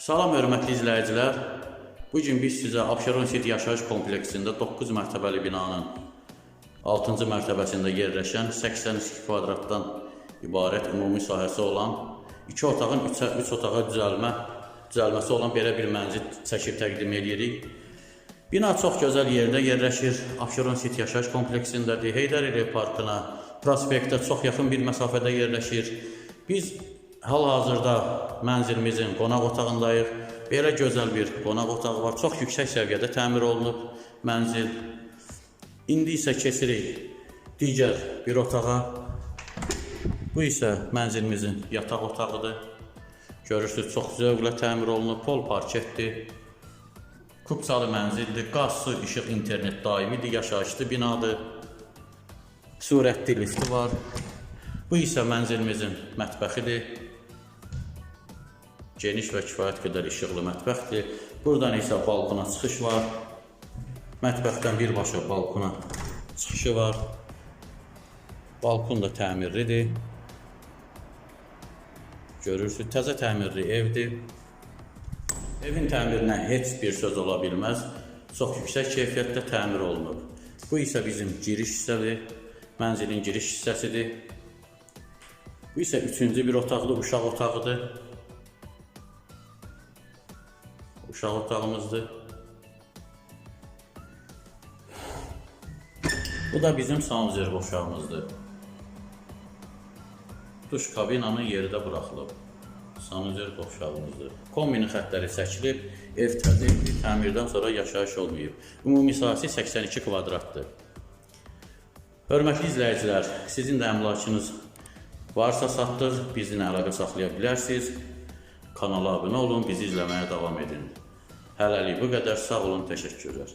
Salam hörmətli izləyicilər. Bu gün biz sizə Abşeron City yaşayış kompleksində 9 mərtəbəli binanın 6-cı mərtəbəsində yerləşən 82 kvadratdan ibarət ümumi sahəsi olan 2 otağın 3 3 otağa düzəlmə düzəlməsi olan belə bir mənzil çəkib təqdim edirik. Bina çox gözəl yerdə yerləşir. Abşeron City yaşayış kompleksindədir. Heydər Əliyev parkına, prospektə çox yaxın bir məsafədə yerləşir. Biz hal-hazırda mənzilimizin qonaq otağındayıq. Belə gözəl bir qonaq otağı var. Çox yüksək səviyyədə təmir olunub mənzil. İndi isə keçirik digər bir otağa. Bu isə mənzilimizin yataq otağıdır. Görürsüz, çox zövqlə təmir olunub, pol parketdir. Kupçalı mənzildir. Qaz, su, işıq, internet daimidir, yaşayışlı binadır. Surətli lifti var. Bu isə mənzilimizin mətbəxidir. Geniş və kifayət qədər işıqlı mətbəxdir. Buradan isə balkona çıxış var. Mətbəxdən birbaşa balkona çıxışı var. Balkon da təmirlidir. Görürsüz, təzə təmirli evdir. Evin təmirinə heç bir söz ola bilməz. Çox yüksək keyfiyyətdə təmir olunub. Bu isə bizim giriş hissədir. Mənzilin giriş hissəsidir. Bu isə üçüncü bir otaqlı uşaq otağıdır. Uşaq otağımızdır. Bu da bizim sanuzir uşağımızdır. Duş kabinanın yerdə buraxılıb. Sanuzir qovşağımızdır. Kombinin xəttləri çəkilib, ev təzyiqli, təmirdən sonra yaşayış olmayıb. Ümumi sahəsi 82 kvadratdır. Hörmətli izləyicilər, sizin də əmlakınız varsa satdıq, bizimlə əlaqə saxlaya bilərsiniz. Kanala abunə olun, bizi izləməyə davam edin. Hələlik bu qədər, sağ olun, təşəkkürlər.